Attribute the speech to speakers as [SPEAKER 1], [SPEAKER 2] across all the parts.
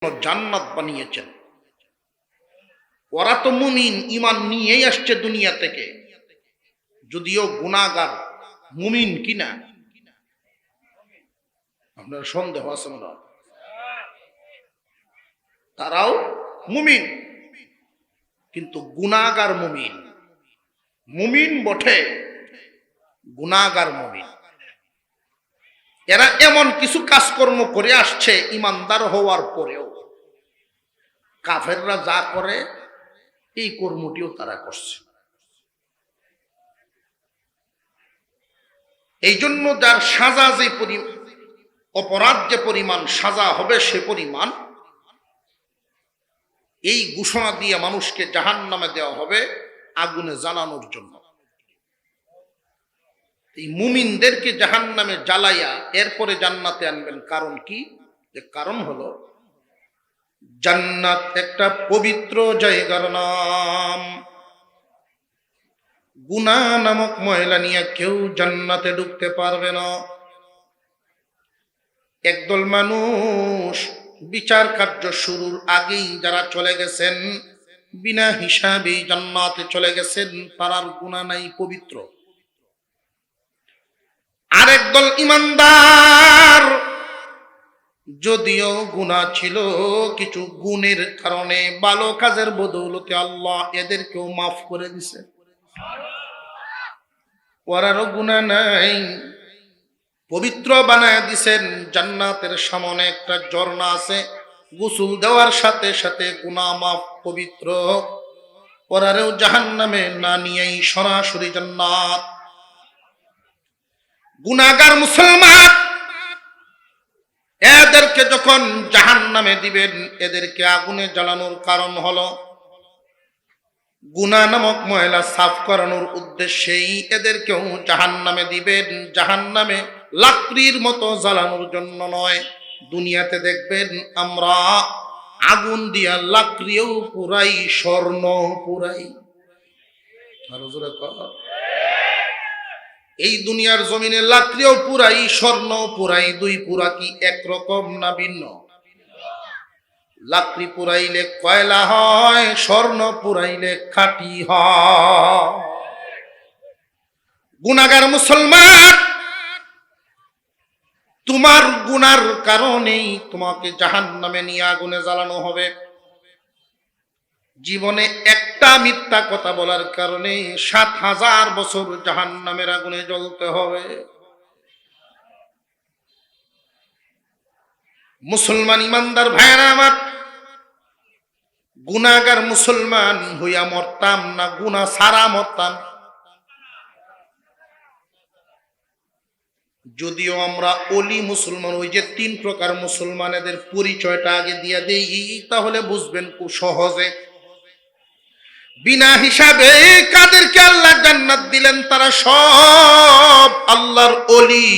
[SPEAKER 1] জান্নাত বানিয়েছেন। ওরা তো মুমিন ইমান নিয়েই আসছে দুনিয়া থেকে। যদিও গুণাগার মুমিন কিনা? আপনার সন্দেহ আছে মনে। তারাও মুমিন, কিন্তু গুণাগার মুমিন। মুমিন বটে গুণাগার মুমিন। এরা এমন কিছু কাজকর্ম করে আসছে, ইমানদার হওয়ার পরেও। কাফেররা যা করে, এই কর্মটিও তারা করছে। এই জন্য যার সাজা যে পরি- অপরাধ যে পরিমাণ সাজা হবে সে পরিমাণ, এই ঘোষণা দিয়ে মানুষকে জাহান নামে দেওয়া হবে, আগুনে জ্বালানোর জন্য। এই মুমিনদেরকে জাহান নামে জ্বালাইয়া এরপরে জান্নাতে আনবেন। কারণ কি? যে কারণ হলো, জান্নাত একটা পবিত্র জায়গার নাম। গুনা নামক ময়লা নিয়ে কেউ জান্নাতে ঢুকতে পারবে না। একদল মানুষ বিচার কার্য শুরুর আগেই যারা চলে গেছেন, বিনা হিসাবে জান্নাতে চলে গেছেন, তারার গুণা নাই পবিত্র। আরেক দল ইমানদার। যদিও গুণা ছিল, কিছু গুণের কারণে ভালো কাজের বদৌলতে আল্লাহ এদেরকেও মাফ করে দিছে। ওরারও গুণা নাই। পবিত্র বানায় দিছেন, জান্নাতের সামনে একটা ঝর্ণা আছে, গোসল দেওয়ার সাথে সাথে গুণা মাফ পবিত্র। ওরারেও জাহান নামে না নিয়েই সরাসরি জান্নাত। গুনাগার মুসলমান। এদেরকে যখন জাহান নামে দিবেন, এদেরকে আগুনে জ্বালানোর কারণ হল গুনা নামক ময়লা সাফ করানোর উদ্দেশ্যেই এদেরকেও জাহান নামে দিবেন। জাহান নামে লাকড়ির মতো জ্বালানোর জন্য নয়। দুনিয়াতে দেখবেন আমরা আগুন দিয়া লাকড়িও পুরাই স্বর্ণ পুরাই। এই দুনিয়ার জমিনে লাকড়িও পুরাই স্বর্ণ পুরাই, দুই পুরা কি একরকম না ভিন্ন? লাকড়ি পুরাইলে কয়লা হয়, স্বর্ণ পুরাইলে খাটি হয়। গুনাগার মুসলমান, তোমার গুনার কারণেই তোমাকে জাহান নামে নিয়ে আগুনে জ্বালানো হবে। জীবনে একটা মিথ্যা কথা বলার কারণে সাত হাজার বছর জাহান নামের আগুনে জ্বলতে হবে। মুসলমান ইমানদার ভাইরা আমার গুনাগার মুসলমান হইয়া মরতাম না গুনা সারা মরতাম। যদিও আমরা অলি মুসলমান, ওই যে তিন প্রকার মুসলমান এদের পরিচয়টা আগে দিয়ে দেই, তাহলে বুঝবেন খুব সহজে বিনা হিসাবে কাদেরকে আল্লাহ জান্নাত দিলেন তারা সব আল্লাহর অলি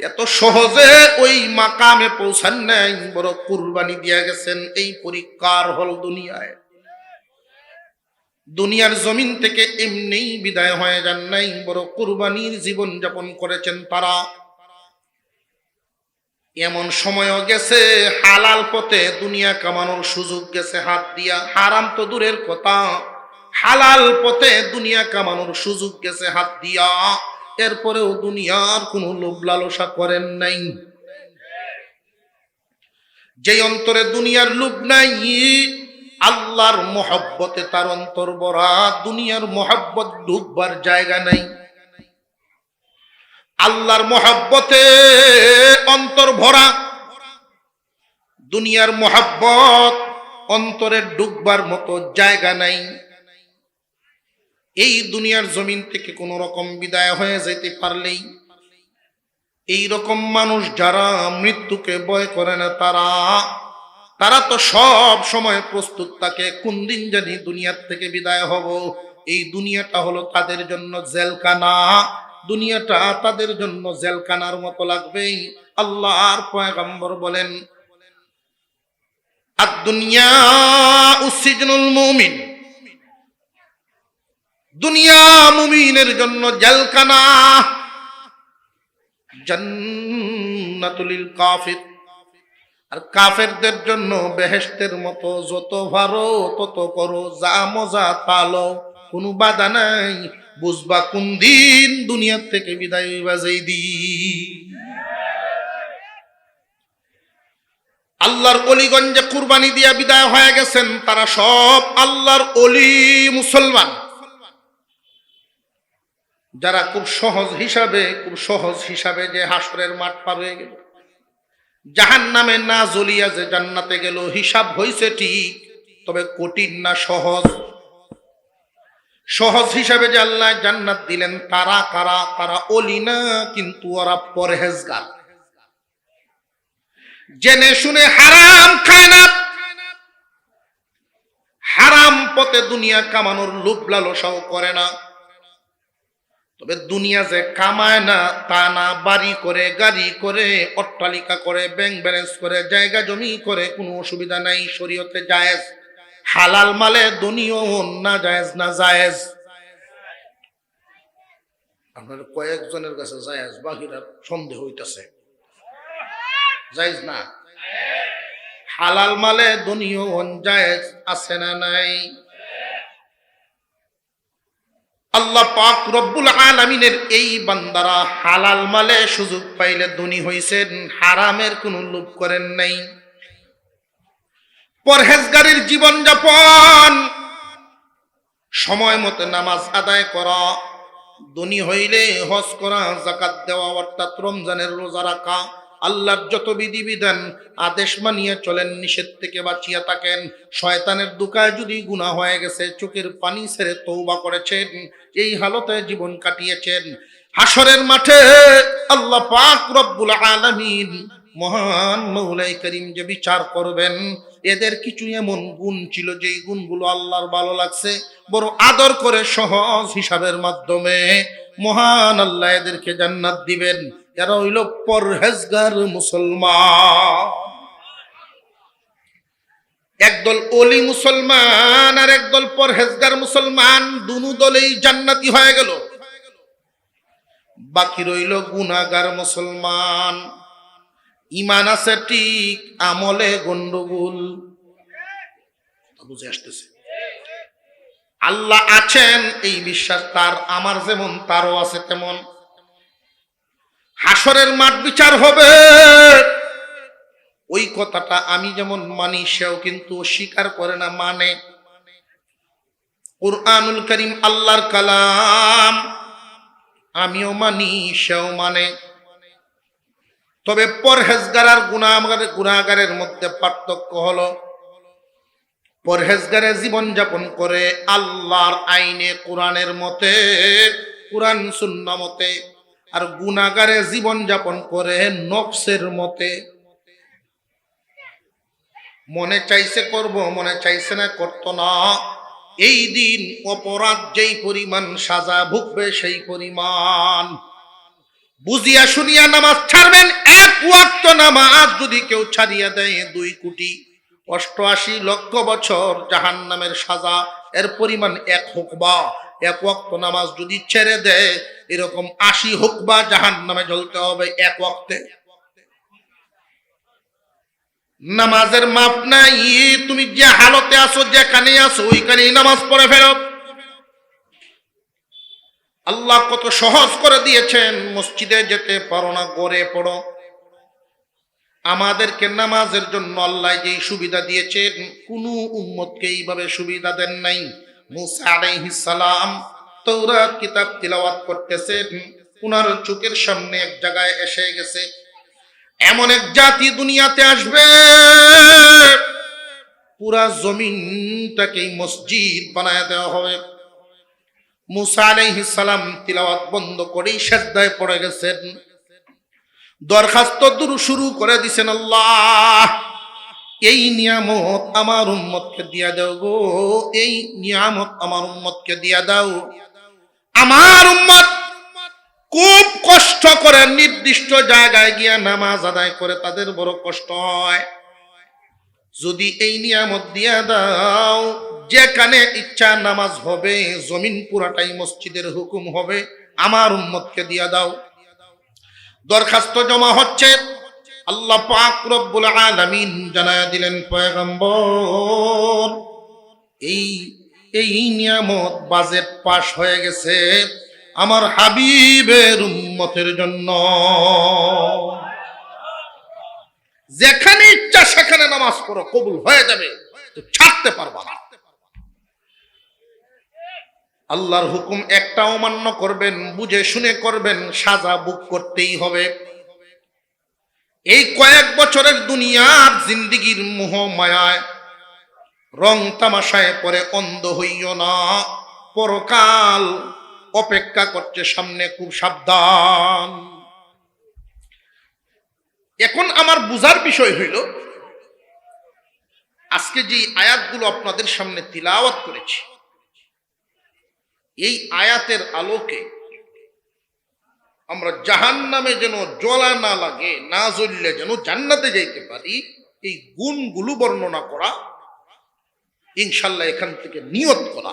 [SPEAKER 1] এত সহজে ওই মাকামে পৌঁছান নাই, বড় কুরবানি দিয়া গেছেন, এই পরীক্ষার হল দুনিয়ায়। দুনিয়ার জমিন থেকে এমনিই বিদায় হয়ে যান নাই, বড় কুরবানির জীবন যাপন করেছেন তারা। এমন সময়ও গেছে, হালাল পথে দুনিয়া কামানোর সুযোগ গেছে হাত দিয়া। হারাম তো দূরের কথা। হালাল পথে দুনিয়া কামানোর সুযোগ গেছে হাত দিয়া। এরপরেও দুনিয়ার কোনো লোভ লালসা করেন নাই। যে অন্তরে দুনিয়ার লোভ নাই, আল্লাহর মহব্বতে তার অন্তর ভরা দুনিয়ার মহব্বত ঢুকবার জায়গা নাই। আল্লাহর মহাব্বতে অন্তর ভরা। দুনিয়ার মহাব্বত অন্তরে ডুববার মতো জায়গা নাই। এই দুনিয়ার জমিন থেকে কোন রকম বিদায় হয়ে যেতে পারলেই এই রকম মানুষ যারা মৃত্যুকে ভয় করে না, তারা তারা তো সব সময় প্রস্তুত থাকে, কোন দিন জানি দুনিয়ার থেকে বিদায় হব। এই দুনিয়াটা হলো তাদের জন্য জেলখানা। দুনিয়াটা তাদের জন্য জেলখানার মতো লাগবেই। আল্লাহর পয়গম্বর বলেন আর দুনিয়া উসিজনুল মুমিন। দুনিয়া মুমিনের জন্য কাফির। আর কাফেরদের জন্য বেহেশতের মতো যত ভারো তত করো, যা মজা পালো, কোনো বাধা নাই। বুঝবা কোন দিন দুনিয়ার থেকে বিদায় হইবা যেই আল্লাহর অলিগঞ্জে কুরবানি দিয়া বিদায় হয়ে গেছেন, তারা সব আল্লাহর অলি মুসলমান। যারা খুব সহজ হিসাবে, খুব সহজ হিসাবে যে হাসরের মাঠ পার হয়ে গেল জাহান নামে না জ্বলিয়া যে জান্নাতে গেল, হিসাব হইছে ঠিক, তবে কঠিন না সহজ। সহজ হিসাবে যে আল্লাহ জান্নাত দিলেন, তারা কারা তারা অলি না, কিন্তু ওরা পরহেজগার। জেনে শুনে হারাম খায় না। হারাম পথে দুনিয়া কামানোর লোভ লালসাও করে না। তবে দুনিয়া যে কামায় না, তা না, বাড়ি করে, গাড়ি করে, অট্টালিকা করে, ব্যাংক ব্যালেন্স করে, জায়গা জমি করে, কোনো অসুবিধা নাই, শরীয়তে জায়েজ। হালাল মালে দুনিও না, জায়েজ না, জায়েজ। আপনার কয়েকজনের কাছে জায়েজ, বাকিরা সন্দেহ হইতাছে। জায়েজ না? হালাল মালে দুনিও জায়েজ আছে না নাই? আল্লাহ পাক রব্বুল আলামিনের এই বান্দারা হালাল মালে সুযোগ পাইলে ধনী হইছেন, হারামের কোনো লোভ করেন নাই। পরহেজগারির জীবন যাপন সময় মতো নামাজ আদায় করা, ধনী হইলে হজ করা জাকাত দেওয়া, অর্থাৎ রমজানের রোজা রাখা, আল্লাহর যত বিধিবিধান, আদেশ মানিয়ে চলেন, নিষেধ থেকে বাঁচিয়া থাকেন। শয়তানের দুকায় যদি গুণা হয়ে গেছে, চোখের পানি ছেড়ে তৌবা করেছেন, এই হালতে জীবন কাটিয়েছেন। হাসরের মাঠে আল্লাহ পাক রব্বুল আলামিন মহান মৌলাই করিম যে বিচার করবেন, এদের কিছু এমন গুণ ছিল যেই গুণগুলো আল্লাহর ভালো লাগছে, বড় আদর করে সহজ হিসাবের মাধ্যমে মহান আল্লাহ এদেরকে জান্নাত দিবেন। এরা হইল পরহেজগার মুসলমান। একদল অলি মুসলমান আর একদল পরহেজগার মুসলমান, দুনু দলেই জান্নাতি হয়ে গেল। বাকি রইল গুনাগার মুসলমান। ইমান আছে ঠিক, আমলে গন্ডগোল। বুঝে আসতেছে। আল্লাহ আছেন, এই বিশ্বাস তার, আমার যেমন, তারও আছে তেমন। হাসরের মাঠ বিচার হবে। ওই কথাটা আমি যেমন মানি, সেও কিন্তু স্বীকার করে না মানে। কোরআনুল করিম আল্লাহর কালাম, আমিও মানি, সেও মানে। তবে পরহেজগার আর গুণাগার গুণাগারের মধ্যে পার্থক্য হলো, পরহেজগারে জীবন যাপন করে আল্লাহর আইনে, কোরআনের মতে, কোরআন শূন্য মতে, আর গুণাগারে জীবন যাপন করে নফসের মতে। মনে চাইছে করব, মনে চাইছে না, করত না। এই দিন অপরাধ যেই পরিমাণ, সাজা ভুগবে সেই পরিমাণ। বুঝিয়া শুনিয়া নামাজ ছাড়বেন, এক ওয়াক্ত নামাজ যদি কেউ ছাড়িয়া দেয় দুই কোটি। অষ্টআশি লক্ষ বছর জাহান নামের সাজা, এর পরিমাণ এক হুকবা। এক ওয়াক্ত নামাজ যদি ছেড়ে দেয়, এরকম আশি হুকবা জাহান নামে জ্বলতে হবে এক ওয়াক্তে। নামাজের মাপ নাই, তুমি যে হালতে আছো যেখানে আছো, ওইখানেই নামাজ পড়ে ফেরত। আল্লাহ কত সহজ করে দিয়েছেন, মসজিদে যেতে পারো না, গড়ে পড়ো। আমাদেরকে নামাজের জন্য আল্লাহ যেই সুবিধা দিয়েছেন, কোন উম্মতকে এইভাবে সুবিধা দেন নাই। মুসা আলাইহিস সালাম তৌরাত কিতাব তিলাওয়াত করতেছেন, উনার চোখের সামনে এক জায়গায় এসে গেছে। এমন এক জাতি দুনিয়াতে আসবে, পুরা জমিনটাকেই মসজিদ বানায় দেওয়া হবে। মুসা আলাইহিস সালাম তিলাওয়াত বন্ধ করেই সেজদায় পড়ে গেছেন। দরখাস্ত দূর শুরু করে দিছেন, আল্লাহ, এই নিয়ামত আমার উম্মতকে দিয়া দাও গো, এই নিয়ামত আমার উম্মতকে দিয়া দাও। আমার উম্মত খুব কষ্ট করে নির্দিষ্ট জায়গায় গিয়া নামাজ আদায় করে, তাদের বড় কষ্ট হয়। যদি এই নিয়ামত দিয়া দাও, যেখানে ইচ্ছা নামাজ হবে, জমিন পুরাটাই মসজিদের হুকুম হবে, আমার উম্মতকে দিয়া দাও। দরখাস্ত জমা হচ্ছে। আল্লাহ পাক রব্বুল আলামিন জানায় দিলেন, পয়গম্বর, এই এই নিয়ামত বাজেট পাশ হয়ে গেছে আমার হাবিবের উম্মতের জন্য। যেখানে ইচ্ছা, সেখানে নামাজ পড়ো, কবুল হয়ে যাবে। ছাড়তে পারবা না। আল্লাহর হুকুম একটা অমান্য করবেন, বুঝে শুনে করবেন, সাজা বুক করতেই হবে। এই কয়েক বছরের দুনিয়ার জিন্দিগির মোহ মায়ায় রং তামাশায় পরে অন্ধ হইও না। পরকাল অপেক্ষা করছে সামনে, খুব সাবধান। এখন আমার বুঝার বিষয় হইল, আজকে যে আয়াতগুলো আপনাদের সামনে তিলাওয়াত করেছি, এই আয়াতের আলোকে আমরা জাহান নামে যেন জ্বলা না লাগে, না জ্বললে যেন জান্নাতে যাইতে পারি, এই গুণগুলো বর্ণনা করা, ইনশাল্লাহ এখান থেকে নিয়ত করা।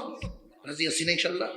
[SPEAKER 1] রাজি আছি ইনশাল্লাহ?